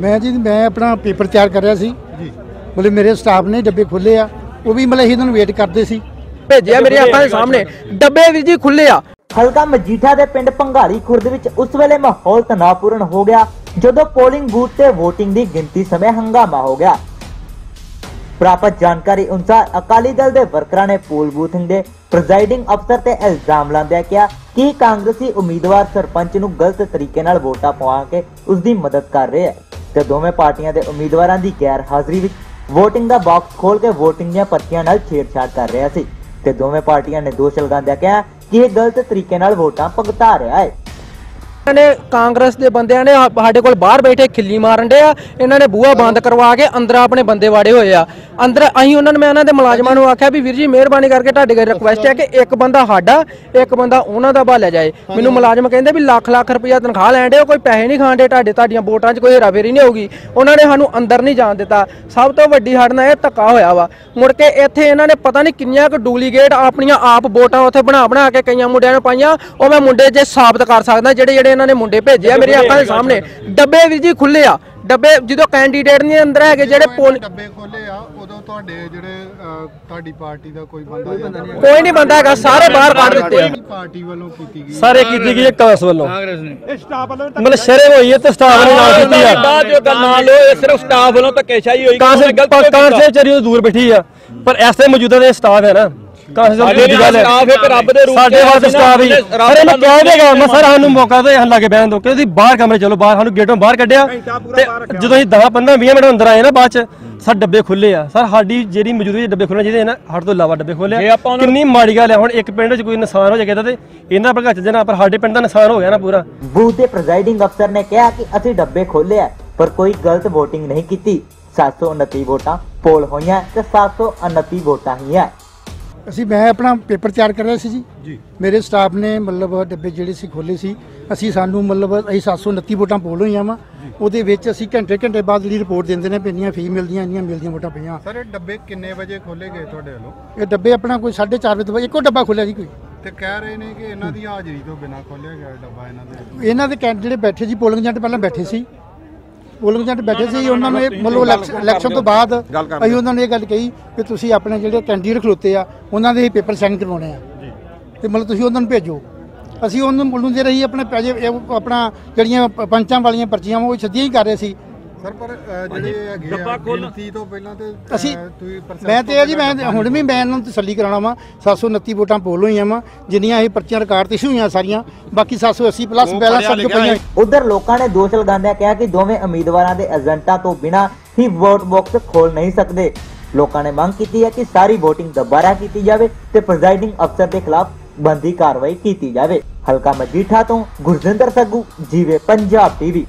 ਮੈਂ ਜੀ ਮੈਂ ਆਪਣਾ ਪੇਪਰ ਤਿਆਰ ਕਰ ਰਿਹਾ ਸੀ। ਜੀ। ਬੋਲੇ ਮੇਰੇ ਸਟਾਫ ਨੇ ਡੱਬੇ ਖੋਲੇ ਆ। ਉਹ ਵੀ ਮਤਲਬ ਇਹਨਾਂ ਨੂੰ ਵੇਟ ਕਰਦੇ ਸੀ। ਭੇਜਿਆ ਮੇਰੀਆਂ ਅੱਖਾਂ ਦੇ ਸਾਹਮਣੇ। ਡੱਬੇ ਵੀ ਜੀ ਖੁੱਲੇ ਆ। ਹਲਕਾ ਮਜੀਠਾ ਦੇ ਪਿੰਡ ਭੰਗਾਰੀ ਖੁਰਦ ਵਿੱਚ ਉਸ ਵੇਲੇ ਮਾਹੌਲ ਤਣਾਅਪੂਰਨ ਹੋ ਗਿਆ ਜਦੋਂ ਪੋਲਿੰਗ ਬੂਥ ਤੇ VOTING ਦੀ ਗਿਣਤੀ ਸਮੇਂ ਹੰਗਾਮਾ ਹੋ ਗਿਆ। ਪ੍ਰਾਪਤ ਜਾਣਕਾਰੀ ਅਨੁਸਾਰ ਅਕਾਲੀ ਦਲ ਦੇ ਵਰਕਰਾਂ ਨੇ ਪੋਲ ਬੂਥਿੰਗ ਦੇ ਪ੍ਰੈਜ਼ਾਈਡਿੰਗ ਅਫਸਰ ਤੇ ਇਲਜ਼ਾਮ ਲਾਉਂਦਿਆਂ ਕਿਹਾ ਕਿ ਕਾਂਗਰਸੀ ਉਮੀਦਵਾਰ ਸਰਪੰਚ ਨੂੰ ਗਲਤ ਤਰੀਕੇ ਨਾਲ ਵੋਟਾਂ ਪਵਾ ਕੇ ਉਸ ਦੀ ਮਦਦ ਕਰ ਰਿਹਾ ਹੈ। ਤੇ ਦੋਵੇਂ ਪਾਰਟੀਆਂ ਦੇ ਉਮੀਦਵਾਰਾਂ ਦੀ ਗੈਰ ਹਾਜ਼ਰੀ ਵਿੱਚ VOTING ਦਾ ਬਾਕਸ ਖੋਲ ਕੇ VOTING ਦੀਆਂ ਪਰਚੀਆਂ ਨਾਲ ਛੇੜਛਾੜ ਕਰ ਰਿਹਾ ਸੀ ਤੇ ਦੋਵੇਂ ਪਾਰਟੀਆਂ ਨੇ ਦੋਸ਼ ਲਗਾਉਂਦਿਆਂ ਕਿਹਾ ਕਿ ਇਹ ਗਲਤ ਤਰੀਕੇ ਨਾਲ ਵੋਟਾਂ ਭੁਗਤਾ ਰਿਹਾ ਹੈ। ਨੇ ਕਾਂਗਰਸ ਦੇ ਬੰਦਿਆਂ ਨੇ ਆ- ਸਾਡੇ ਕੋਲ ਬਾਹਰ ਬੈਠੇ ਖਿੱਲੀ ਮਾਰਨ ਦੇ ਆ ਇਹਨਾਂ ਨੇ ਬੂਹਾ ਬੰਦ ਕਰਵਾ ਕੇ ਅੰਦਰ ਆਪਣੇ ਬੰਦੇ ਵਾੜੇ ਹੋਏ ਆ। ਅੰਦਰ ਅਸੀਂ ਉਹਨਾਂ ਨੂੰ ਮੈਂ ਉਹਨਾਂ ਦੇ ਮੁਲਾਜ਼ਮਾਂ ਨੂੰ ਆਖਿਆ ਵੀ ਵੀਰ ਜੀ ਮਿਹਰਬਾਨੀ ਕਰਕੇ ਤੁਹਾਡੇ ਕੋਲ ਰਿਕੁਐਸਟ ਹੈ ਕਿ ਇੱਕ ਬੰਦਾ ਸਾਡਾ ਇੱਕ ਬੰਦਾ ਉਹਨਾਂ ਦਾ ਭਾਲਿਆ ਜਾਏ। ਮੈਨੂੰ ਮੁਲਾਜ਼ਮ ਕਹਿੰਦੇ ਵੀ ਲੱਖ ਲੱਖ ਰੁਪਇਆ ਤਨਖਾਹ ਲੈਣ ਦੇ ਕੋਈ ਪੈਸੇ ਨਹੀਂ ਖਾਂਦੇ ਤੁਹਾਡੇ ਤੁਹਾਡੀਆਂ ਵੋਟਾਂ 'ਚ ਕੋਈ ਹੇਰਾਫੇਰੀ ਨਹੀਂ ਹੋਊਗੀ। ਉਹਨਾਂ ਨੇ ਸਾਨੂੰ ਅੰਦਰ ਨਹੀਂ ਜਾਣ ਦਿੱਤਾ। ਸਭ ਤੋਂ ਵੱਡੀ ਸਾਡੇ ਨਾਲ ਇਹ ਧੱਕਾ ਹੋਇਆ ਵਾ। ਮੁੜ ਕੇ ਇੱਥੇ ਇਹਨਾਂ ਨੇ ਪਤਾ ਨਹੀਂ ਕਿੰਨੀਆਂ ਕੁ ਡੁਪਲੀਕੇਟ ਆਪਣੀਆਂ ਆਪ ਵੋਟਾਂ ਉੱਥੇ ਬਣਾ ਬਣਾ ਕੇ ਕਈਆਂ ਮੁੰਡਿਆਂ ਨੂੰ ਪਾਈਆਂ ਉਹ ਮੈਂ ਮੁੰਡੇ ਜੇ ਸਾਬਤ ਕਰ ਸਕਦਾ ਜਿਹੜੇ ਜਿਹੜੇ ਇਹਨਾਂ ਨੇ ਮੁੰਡੇ ਭੇਜੇ ਆ ਮੇਰੀਆਂ ਅੱਖਾਂ ਦੇ ਸਾਹਮਣੇ। ਡੱਬੇ ਵੀ ਜੀ ਖੁੱਲੇ ਆ। ਡੱਬੇ ਜਦੋਂ ਕੈਂਡੀਡੇਟ ਨਹੀਂ ਅੰਦਰ ਹੈਗੇ ਜਿਹੜੇ ਪੋਲ ਡੱਬੇ ਖੋਲੇ ਆ ਉਦੋਂ ਤੁਹਾਡੇ ਜਿਹੜੇ ਅਹ, ਤੁਹਾਡੀ ਪਾਰਟੀ ਦਾ ਕੋਈ ਬੰਦਾ ਜਾਂ ਕੋਈ ਨਹੀਂ ਬੰਦਾ ਹੈਗਾ ਸਾਰੇ ਬਾਹਰ ਕੱਢ ਦਿੱਤੇ ਆ। ਪਾਰਟੀ ਵੱਲੋਂ ਕੀਤੀ ਗਈ। ਸਾਰੇ ਕੀਤੀ ਗਈ ਹੈ ਕਾਂਗਰਸ ਵੱਲੋਂ। ਕਾਂਗਰਸ ਨੇ। ਇਹ ਸਟਾਫ ਵੱਲੋਂ ਮਤਲਬ ਸ਼ਰੇ ਹੋਈ ਹੈ ਤੇ ਸਟਾਫ ਨੇ ਨਾਲ ਕੀਤੀ ਆ। ਬਾਅਦ ਜੋ ਗੱਲ ਨਾ ਲੋ ਇਹ ਸਿਰਫ ਸਟਾਫ ਵੱਲੋਂ ਧੱਕੇਸ਼ਾਹੀ ਹੋਈ। ਕਾਂਗਰਸ ਕਾਂਗਰਸ ਦੇ ਚਰੀ ਦੂਰ ਬੈਠੀ ਆ। ਪਰ ਇਸ ਤੇ ਮੌਜੂਦਾ ਦੇ ਸਟਾਫ ਹੈ ਨਾ। ਕਾਂਗਰਸ ਦਾ ਦੀ ਗੱਲ ਹੈ। ਸਟਾਫ ਇੱਕ ਰੱਬ ਦੇ ਰੂਪ ਸਾਡੇ ਚ ਵਾਸਤੇ ਸਟਾਫ ਹੀ ਰੱਬ ਅਰੇ ਮੈਂ ਦਾ ਕਹਿ ਦੇਗਾ ਮੈਂ ਸਰ ਸਾਨੂੰ ਮੌਕਾ ਦੇ ਹੱਲਾ ਕੇ ਬਹਿਣ ਦੋ ਕਿ ਤੁਸੀਂ ਬਾਹਰ ਕਮਰੇ ਚਲੋ ਬਾਹਰ ਸਾਨੂੰ ਗੇਟੋਂ ਬਾਹਰ ਕੱਢਿਆ। ਤੇ ਜਦੋਂ ਅਸੀਂ 10 15 20 ਮਿੰਟ ਅੰਦਰ ਆਏ ਨਾ ਬਾਅਦ ਚ ਸਰ ਡੱਬੇ ਖੁੱਲੇ ਆ। ਸਰ ਸਾਡੀ ਜਿਹੜੀ ਮੌਜੂਦਗੀ ਚ ਡੱਬੇ ਖੁੱਲਣੇ ਚਾਹੀਦੇ ਨਾ ਸਾਡੇ ਤੋਂ ਇਲਾਵਾ ਡੱਬੇ ਖੋਲੇ ਜੇ ਆ ਆਪਾਂ ਉਹਨਾਂ- ਕਿੰਨੀ ਮਾੜੀ ਗੱਲ ਹੈ ਹੁਣ ਇੱਕ ਪਿੰਡ 'ਚ ਕੋਈ ਨੁਕਸਾਨ ਹੋ ਜਾਏਗਾ ਤੇ ਇਹਨਾਂ ਪਰ ਘੱਟ ਜਣਾ ਪਰ ਸਾਡੇ ਪਿੰਡ ਦਾ ਨੁਕਸਾਨ ਹੋ ਗਿਆ ਨਾ ਪੂਰਾ। ਬੂਥ ਦੇ ਪ੍ਰੈਜ਼ਾਈਡਿੰਗ ਅਫਸਰ ਨੇ ਕਿਹਾ ਕਿ ਅਸੀਂ ਡੱਬੇ ਖੋਲੇ ਆ ਪਰ ਕੋਈ ਗਲਤ VOTING ਨਹੀਂ ਕੀਤੀ। 729 ਵੋਟਾਂ ਪੋਲ ਹੋਈਆਂ ਤੇ 729 ਵੋਟਾਂ ਹੀ ਹੈ ਅਸੀਂ ਮੈਂ ਆਪਣਾ ਪੇਪਰ ਤਿਆਰ ਕਰ ਰਿਹਾ ਸੀ ਜੀ। ਜੀ। ਮੇਰੇ ਸਟਾਫ ਨੇ ਮਤਲਬ ਡੱਬੇ ਜਿਹੜੇ ਸੀ ਖੋਲੇ ਸੀ ਅਸੀਂ ਸਾਨੂੰ ਮਤਲਬ ਅਸੀਂ 729 ਵੋਟਾਂ ਪੋਲ ਹੋਈਆਂ ਵਾ। ਉਹਦੇ ਵਿੱਚ ਅਸੀਂ ਘੰਟੇ ਘੰਟੇ ਬਾਅਦ ਜਿਹੜੀ ਰਿਪੋਰਟ ਦਿੰਦੇ ਨੇ ਵੀ ਇੰਨੀਆਂ ਫੀ ਮਿਲਦੀਆਂ ਇੰਨੀਆਂ ਮਿਲਦੀਆਂ ਵੋਟਾਂ ਪਈਆਂ। ਸਰ ਇਹ ਡੱਬੇ ਕਿੰਨੇ ਵਜੇ ਖੋਲੇ ਗਏ ਤੁਹਾਡੇ ਵੱਲੋਂ? ਇਹ ਡੱਬੇ ਆਪਣਾ ਕੋਈ 4:30 ਵਜੇ ਇੱਕੋ ਡੱਬਾ ਖੋਲਿਆ ਜੀ ਕੋਈ। ਤੇ ਕਹਿ ਰਹੇ ਨੇ ਕਿ ਇਹਨਾਂ ਦੀ ਹਾਜ਼ਰੀ ਤੋਂ ਬਿਨਾਂ ਖੋਲਿਆ ਗਿਆ ਡੱਬਾ ਇਹਨਾਂ ਦੇ ਇਹਨਾਂ ਦੇ ਜਿਹੜੇ ਬੈਠੇ ਸੀ ਪੋਲਿੰਗ ਏਜੰਟ ਪਹਿਲਾਂ ਬੈਠੇ ਸੀ। ਪੋਲਿੰਗ ਏਜੰਟ ਬੈਠੇ ਸੀ ਉਹਨਾਂ ਨੂੰ ਇਹ ਮਤਲਬ ਇਲੈਕਸ਼ਨ ਤੋਂ ਬਾਅਦ ਅਸੀਂ ਉਹਨਾਂ ਨੂੰ ਇਹ ਗੱਲ ਕਹੀ ਕਿ ਤੁਸੀਂ ਆਪਣੇ ਜਿਹੜੇ ਕੈਂਡੀਡੇਟ ਖਲੋਤੇ ਆ ਉਹਨਾਂ ਦੇ ਪੇਪਰ ਸਾਈਨ ਕਰਵਾਉਣੇ ਆ। ਤੇ ਮਤਲਬ ਤੁਸੀਂ ਉਹਨਾਂ ਨੂੰ ਭੇਜੋ। ਅਸੀਂ ਉਹਨਾਂ ਨੂੰ ਦੇ ਰਹੀ ਆਪਣੇ ਪੈਜੇ ਆਪਣਾ ਜਿਹੜੀਆਂ ਪੰਚਾਂ ਵਾਲੀਆਂ ਪਰਚੀਆਂ ਉਹ ਸਿੱਧੀਆਂ ਹੀ ਕਰ ਰਹੇ ਸੀ। ਸਰ ਪਰ ਜਿਹੜੇ ਹੈਗੇ ਆ ਗਿਣਤੀ ਤੋਂ ਪਹਿਲਾਂ ਤੇ ਅਸੀਂ ਤੁਸੀਂ percent ਮੈਂ ਤੋਂ ਇਹ ਜੀ ਮੈਂ ਹੁਣ ਵੀ ਮੈਂ ਇਹਨਾਂ ਨੂੰ ਤਸੱਲੀ ਕਰਾਉਣਾ ਵਾ। 729 ਵੋਟਾਂ ਪੋਲ ਹੋਈਆਂ ਵਾ ਜਿੰਨੀਆਂ ਇਹ ਪਰਚੀਆਂ ਰਿਕਾਰਡ ਤੇ ਸੀ ਹੋਈਆਂ ਸਾਰੀਆਂ। ਬਾਕੀ 780 ਪਲੱਸ ਬੈਲੈਂਸ ਸਭ ਤੋਂ ਪਈਆਂ। ਉਧਰ ਲੋਕਾਂ ਨੇ ਦੋਸ਼ ਲਗਾਉਂਦਿਆਂ ਕਿਹਾ ਕਿ ਦੋਵੇਂ ਉਮੀਦਵਾਰਾਂ ਦੇ ਏਜੰਟਾਂ ਤੋਂ ਬਿਨਾਂ ਹੀ ਵੋਟ ਬਾਕਸ ਖੋਲ ਨਹੀਂ ਸਕਦੇ। ਲੋਕਾਂ ਨੇ ਮੰਗ ਕੀਤੀ ਹੈ ਕਿ ਸਾਰੀ VOTING ਦੁਬਾਰਾ ਕੀਤੀ ਜਾਵੇ ਤੇ ਪ੍ਰੈਜ਼ਾਈਡਿੰਗ ਅਫਸਰ ਦੇ ਖਿਲਾਫ ਬੰਦੀ ਕਾਰਵਾਈ ਕੀਤੀ ਜਾਵੇ। ਹਲਕਾ ਮਜੀਠਾ ਤੋਂ ਗੁਰਜਿੰਦਰ ਸੱਗੂ ਜੀਵੇ ਪੰਜਾਬ ਟੀਵੀ